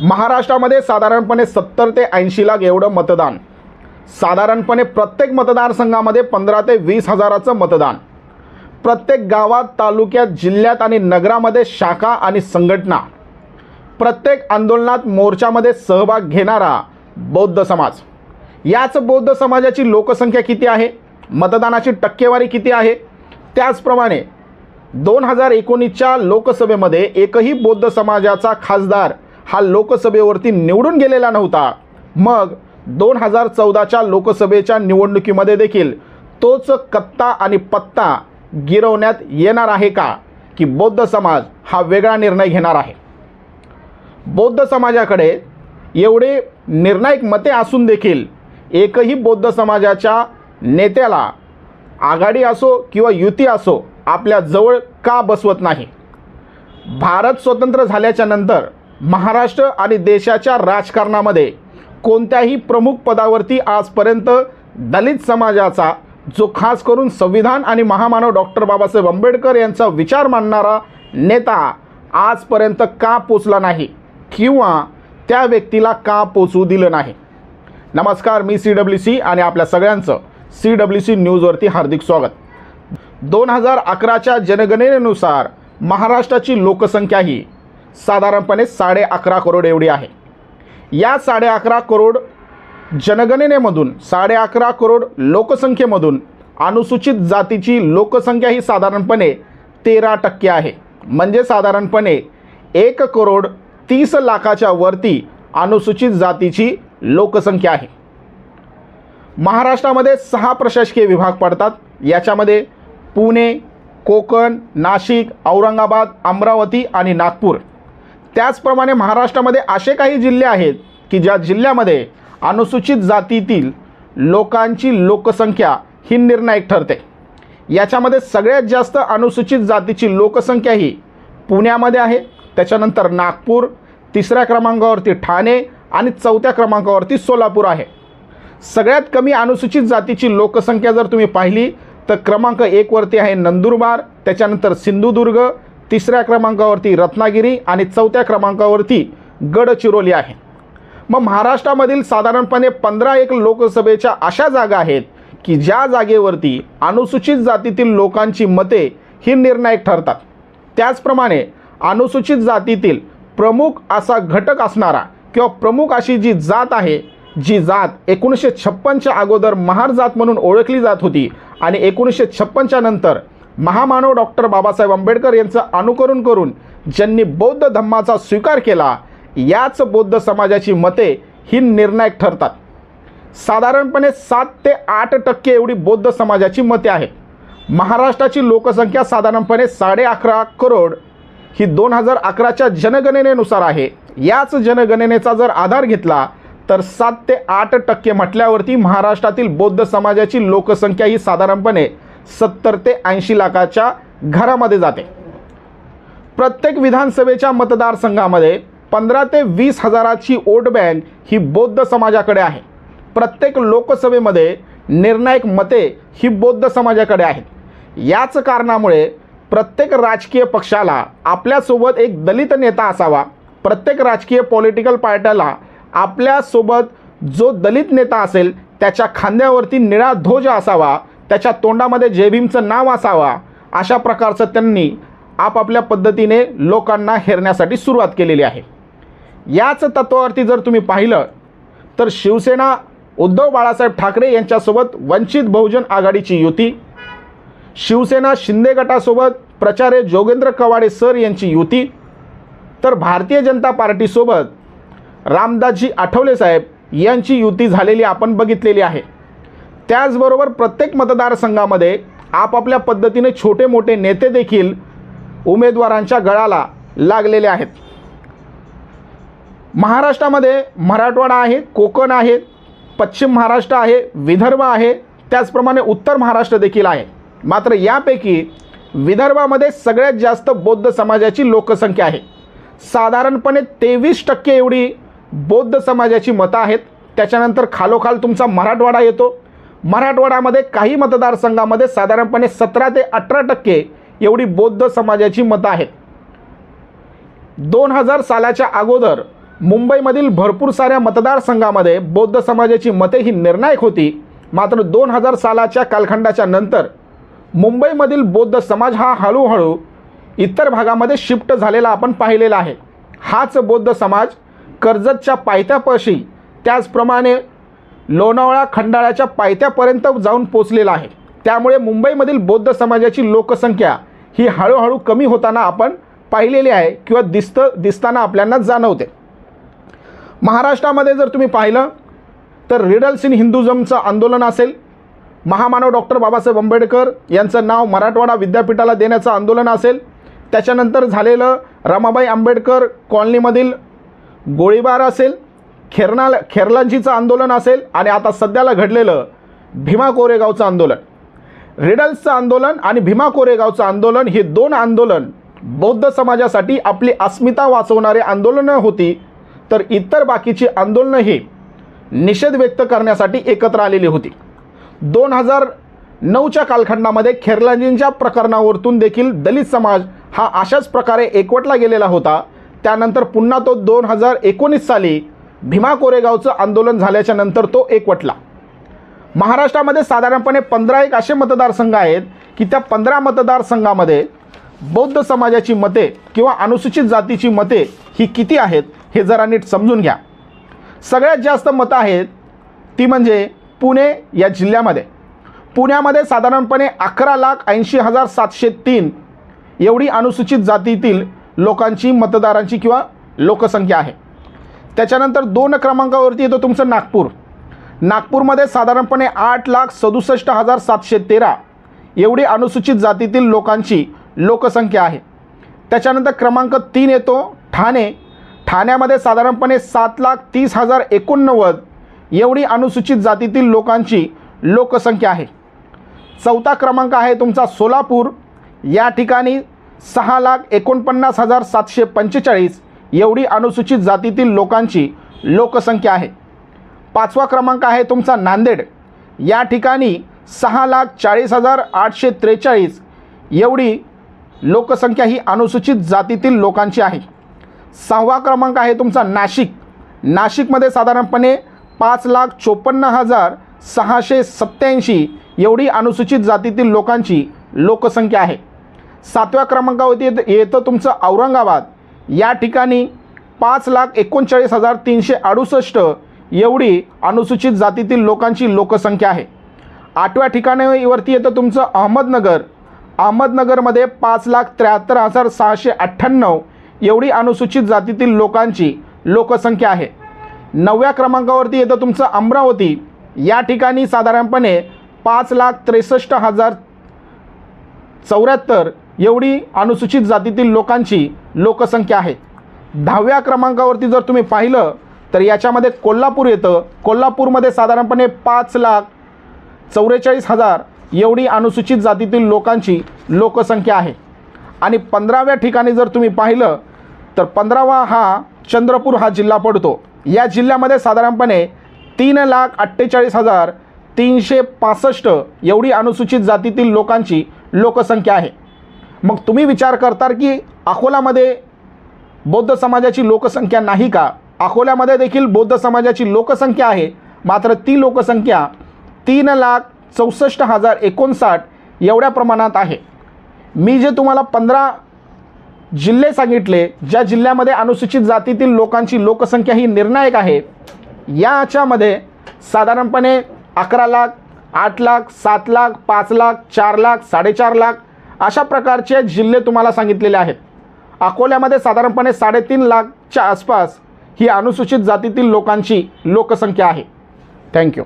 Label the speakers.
Speaker 1: महाराष्ट्रामध्ये साधारणपणे सत्तर ते ऐंशी लाख एवढं मतदान. साधारणपणे प्रत्येक मतदारसंघामध्ये पंधरा ते वीस हजाराचं मतदान. प्रत्येक गावात तालुक्यात जिल्ह्यात आणि नगरामध्ये शाखा आणि संघटना. प्रत्येक आंदोलनात मोर्चामध्ये सहभाग घेणारा बौद्ध समाज. याच बौद्ध समाजाची लोकसंख्या किती आहे? मतदानाची टक्केवारी किती आहे? त्याचप्रमाणे दोन हजार एकोणीसच्या लोकसभेमध्ये एकही बौद्ध समाजाचा खासदार हा लोकसभेवरती निवडून गेलेला नव्हता. मग दोन हजार चौदाच्या लोकसभेच्या निवडणुकीमध्ये देखील तोच कत्ता आणि पत्ता गिरवण्यात येणार आहे का? की बौद्ध समाज हा वेगळा निर्णय घेणार आहे. बौद्ध समाजाकडे एवढे निर्णायक मते असून देखील एकही बौद्ध समाजाच्या नेत्याला आघाडी असो किंवा युती असो आपल्या जवळ का बसवत नाही? भारत स्वतंत्र झाल्याच्यानंतर महाराष्ट्र आणि देशाच्या राजकारणामध्ये कोणत्याही प्रमुख पदावरती आजपर्यंत दलित समाजाचा जो खास करून संविधान आणि महामानव डॉक्टर बाबासाहेब आंबेडकर यांचा विचार मांडणारा नेता आजपर्यंत का पोचला नाही किंवा त्या व्यक्तीला का पोचू दिलं नाही? नमस्कार मी सी डब्ल्यू सी आणि आपल्या सगळ्यांचं सी डब्ल्यू सी न्यूजवरती हार्दिक स्वागत. दोन हजार अकराच्या जनगणनेनुसार महाराष्ट्राची लोकसंख्या ही साधारणपणे साडे अकरा करोड एवढी आहे. या साडे अकरा करोड जनगणनेमधून साडे अकरा करोड लोकसंख्येमधून अनुसूचित जातीची लोकसंख्या ही साधारणपणे तेरा टक्के आहे. म्हणजे साधारणपणे एक करोड तीस लाखाच्या वरती अनुसूचित जातीची लोकसंख्या आहे. महाराष्ट्रामध्ये सहा प्रशासकीय विभाग पडतात. याच्यामध्ये पुणे कोकण नाशिक औरंगाबाद अमरावती आणि नागपूर. त्याचप्रमाणे महाराष्ट्रामध्ये असे काही जिल्हे आहेत की ज्या जिल्ह्यामध्ये अनुसूचित जातीतील लोकांची लोकसंख्या ही निर्णायक ठरते. याच्यामध्ये सगळ्यात जास्त अनुसूचित जातीची लोकसंख्या ही पुण्यामध्ये आहे. त्याच्यानंतर नागपूर तिसऱ्या क्रमांकावरती ठाणे आणि चौथ्या क्रमांकावरती सोलापूर आहे. सगळ्यात कमी अनुसूचित जातीची लोकसंख्या जर तुम्ही पाहिली तर क्रमांक एकवरती आहे नंदुरबार त्याच्यानंतर सिंधुदुर्ग तिसऱ्या क्रमांकावरती रत्नागिरी आणि चौथ्या क्रमांकावरती गडचिरोली आहे. मग महाराष्ट्रामधील साधारणपणे पंधरा एक लोकसभेच्या अशा जागा आहेत की ज्या जागेवरती अनुसूचित जातीतील लोकांची मते ही निर्णायक ठरतात. त्याचप्रमाणे अनुसूचित जातीतील प्रमुख असा घटक असणारा किंवा प्रमुख अशी जी जात आहे जी जात एकोणीसशे छप्पनच्या अगोदर महार जात म्हणून ओळखली जात होती आणि एकोणीसशे छप्पनच्या नंतर महामानव डॉक्टर बाबासाहेब आंबेडकर यांचं अनुकरण करून ज्यांनी बौद्ध धम्माचा स्वीकार केला याच बौद्ध समाजाची मते ही निर्णायक ठरतात. साधारणपणे सात ते आठ टक्के एवढी बौद्ध समाजाची मते आहेत. महाराष्ट्राची लोकसंख्या साधारणपणे साडे अकरा करोड ही दोन हजार अकराच्या जनगणनेनुसार आहे. याच जनगणनेचा जर आधार घेतला तर सात ते आठ टक्के म्हटल्यावरती महाराष्ट्रातील बौद्ध समाजाची लोकसंख्या ही साधारणपणे सत्तर ते ऐंशी लाखाच्या घरामध्ये जाते. प्रत्येक विधानसभेच्या मतदारसंघामध्ये पंधरा ते वीस हजाराची वोट बँक ही बौद्ध समाजाकडे आहे. प्रत्येक लोकसभेमध्ये निर्णायक मते ही बौद्ध समाजाकडे आहेत. याच कारणामुळे प्रत्येक राजकीय पक्षाला आपल्यासोबत एक दलित नेता असावा प्रत्येक राजकीय पॉलिटिकल पार्ट्याला आपल्यासोबत जो दलित नेता असेल त्याच्या खांद्यावरती निळा ध्वज असावा त्याच्या तोंडामध्ये जयभीमचं नाव असावा अशा प्रकारचं त्यांनी आपापल्या पद्धतीने लोकांना हेरण्यासाठी सुरुवात केलेली आहे. याच तत्वावरती जर तुम्ही पाहिलं तर शिवसेना उद्धव बाळासाहेब ठाकरे यांच्यासोबत वंचित बहुजन आघाडीची युती शिवसेना शिंदे गटासोबत प्रचारे जोगेंद्र कवाडे सर यांची युती तर भारतीय जनता पार्टीसोबत रामदासजी आठवले साहेब यांची युती झालेली आपण बघितलेली आहे. त्याचबरोबर प्रत्येक मतदारसंघामध्ये आपापल्या पद्धतीने छोटे मोठे नेते देखील उमेदवारांच्या गळाला लागलेले आहेत. महाराष्ट्रामध्ये मराठवाडा आहे कोकण आहे पश्चिम महाराष्ट्र आहे विदर्भ आहे त्याचप्रमाणे उत्तर महाराष्ट्र देखील आहे. मात्र यापैकी विदर्भामध्ये सगळ्यात जास्त बौद्ध समाजाची लोकसंख्या आहे. साधारणपणे तेवीस टक्के एवढी बौद्ध समाजाची मतं आहेत. त्याच्यानंतर खालोखाल तुमचा मराठवाडा येतो. मराठवाड्यामध्ये काही मतदारसंघामध्ये साधारणपणे सतरा ते अठरा टक्के एवढी बौद्ध समाजाची मतं आहेत. दोन हजार सालाच्या अगोदर मुंबईमधील भरपूर साऱ्या मतदारसंघामध्ये बौद्ध समाजाची मते ही निर्णायक होती. मात्र दोन हजार सालाच्या कालखंडाच्या नंतर मुंबईमधील बौद्ध समाज हा हळूहळू इतर भागामध्ये शिफ्ट झालेला आपण पाहिलेला आहे. हाच बौद्ध समाज कर्जतच्या पायथ्यापाशी त्याचप्रमाणे लोणावळा खंडाळ्याच्या पायथ्यापर्यंत जाऊन पोचलेला आहे. त्यामुळे मुंबईमधील बौद्ध समाजाची लोकसंख्या ही हळूहळू कमी होताना आपण पाहिलेली आहे किंवा दिसतं दिसताना आपल्याला जाणवते. महाराष्ट्रामध्ये जर तुम्ही पाहिलं तर रिडल्स इन हिंदुझमचं आंदोलन असेल महामानव डॉक्टर बाबासाहेब आंबेडकर यांचं नाव मराठवाडा विद्यापीठाला देण्याचं आंदोलन असेल त्याच्यानंतर झालेलं रमाबाई आंबेडकर कॉलनीमधील गोळीबार असेल खेरनाल खेरलांजीचं आंदोलन असेल आणि आता सध्याला घडलेलं भीमा कोरेगावचं आंदोलन. रिडल्सचं आंदोलन आणि भीमा कोरेगावचं आंदोलन हे दोन आंदोलन बौद्ध समाजासाठी आपली अस्मिता वाचवणारे आंदोलनं होती तर इतर बाकीची आंदोलनंही निषेध व्यक्त करण्यासाठी एकत्र आलेली होती. दोन हजार नऊच्या कालखंडामध्ये खेरलांजींच्या प्रकरणावरतून देखील दलित समाज हा अशाच प्रकारे एकवटला गेलेला होता. त्यानंतर पुन्हा तो दोन हजार एकोणीस साली भीमा कोरेगावचं आंदोलन झाल्याच्यानंतर तो एकवटला महाराष्ट्रामध्ये साधारणपणे पंधरा एक असे मतदारसंघ आहेत की त्या पंधरा मतदारसंघामध्ये बौद्ध समाजाची मते किंवा अनुसूचित जातीची मते ही किती आहेत हे जरा नीट समजून घ्या. सगळ्यात जास्त मतं आहेत ती म्हणजे पुणे या जिल्ह्यामध्ये. पुण्यामध्ये साधारणपणे अकरा लाख ऐंशी हजार सातशे तीन एवढी अनुसूचित जातीतील लोकांची मतदारांची किंवा लोकसंख्या आहे. त्याच्यानंतर दोन क्रमांकावरती येतो तुमचं नागपूर. नागपूरमध्ये साधारणपणे आठ लाख सदुसष्ट हजार सातशे तेरा एवढी अनुसूचित जातीतील लोकांची लोकसंख्या आहे. त्याच्यानंतर क्रमांक तीन येतो ठाणे. ठाण्यामध्ये साधारणपणे सात लाख तीस हजार एकोणनव्वद एवढी अनुसूचित जातीतील लोकांची लोकसंख्या आहे. चौथा क्रमांक आहे तुमचा सोलापूर. या ठिकाणी सहा लाख एकोणपन्नास हजार सातशे पंचेचाळीस एवढी अनुसूचित जातीतील लोकांची लोकसंख्या आहे. पाचवा क्रमांक आहे तुमचा नांदेड. या ठिकाणी सहा लाख चाळीस हजार आठशे त्रेचाळीस एवढी लोकसंख्या ही अनुसूचित जातीतील लोकांची आहे. सहावा क्रमांक आहे तुमचा नाशिक. नाशिकमध्ये साधारणपणे पाच लाख चोपन्न हजार सहाशे सत्त्याऐंशी एवढी अनुसूचित जातीतील लोकांची लोकसंख्या आहे. सातव्या क्रमांकावरती येतं तुमचं औरंगाबाद. या ठिकाणी पाच लाख एकोणचाळीस हजार तीनशे अडुसष्ट एवढी अनुसूचित जातीतील लोकांची लोकसंख्या आहे. आठव्या ठिकाणीवरती येतं तुमचं अहमदनगर. अहमदनगरमध्ये पाच लाख त्र्याहत्तर हजार सहाशे अठ्ठ्याण्णव एवढी अनुसूचित जातीतील लोकांची लोकसंख्या आहे. नवव्या क्रमांकावरती येतं तुमचं अमरावती. या ठिकाणी साधारणपणे पाच लाख त्रेसष्ट हजार चौऱ्याहत्तर एवढी अनुसूचित जातीतील लोकांची लोकसंख्या आहे. दहाव्या क्रमांकावरती जर तुम्ही पाहिलं तर याच्यामध्ये कोल्हापूर येतं. कोल्हापूरमध्ये साधारणपणे पाच लाख चौवेचाळीस हजार एवढी अनुसूचित जातीतील लोकांची लोकसंख्या आहे. आणि पंधराव्या ठिकाणी जर तुम्ही पाहिलं तर पंधरावा हा चंद्रपूर हा जिल्हा पडतो. या जिल्ह्यामध्ये साधारणपणे तीन लाख अठ्ठेचाळीस हजार तीनशे पासष्ट एवढी अनुसूचित जातीतील लोकांची लोकसंख्या आहे. मग तुम्ही विचार करता की अकोलामध्ये बौद्ध समाजाची लोकसंख्या नाही का? अकोल्यामध्ये देखील बौद्ध समाजाची लोकसंख्या आहे. मात्र ती लोकसंख्या तीन लाख चौसष्ट हजार एकोणसाठ एवढ्या प्रमाणात आहे. मी जे तुम्हाला पंधरा जिल्हे सांगितले ज्या जिल्ह्यामध्ये अनुसूचित जातीतील लोकांची लोकसंख्या ही निर्णायक आहे याच्यामध्ये साधारणपणे अकरा लाख आठ लाख सात लाख पाच लाख चार लाख साडेचार लाख अशा प्रकारचे जिल्हे तुम्हाला सांगितलेले आहेत. अकोल्यामध्ये साधारणपणे साडेतीन लाखच्या आसपास ही अनुसूचित जातीतील लोकांची लोकसंख्या आहे. थँक्यू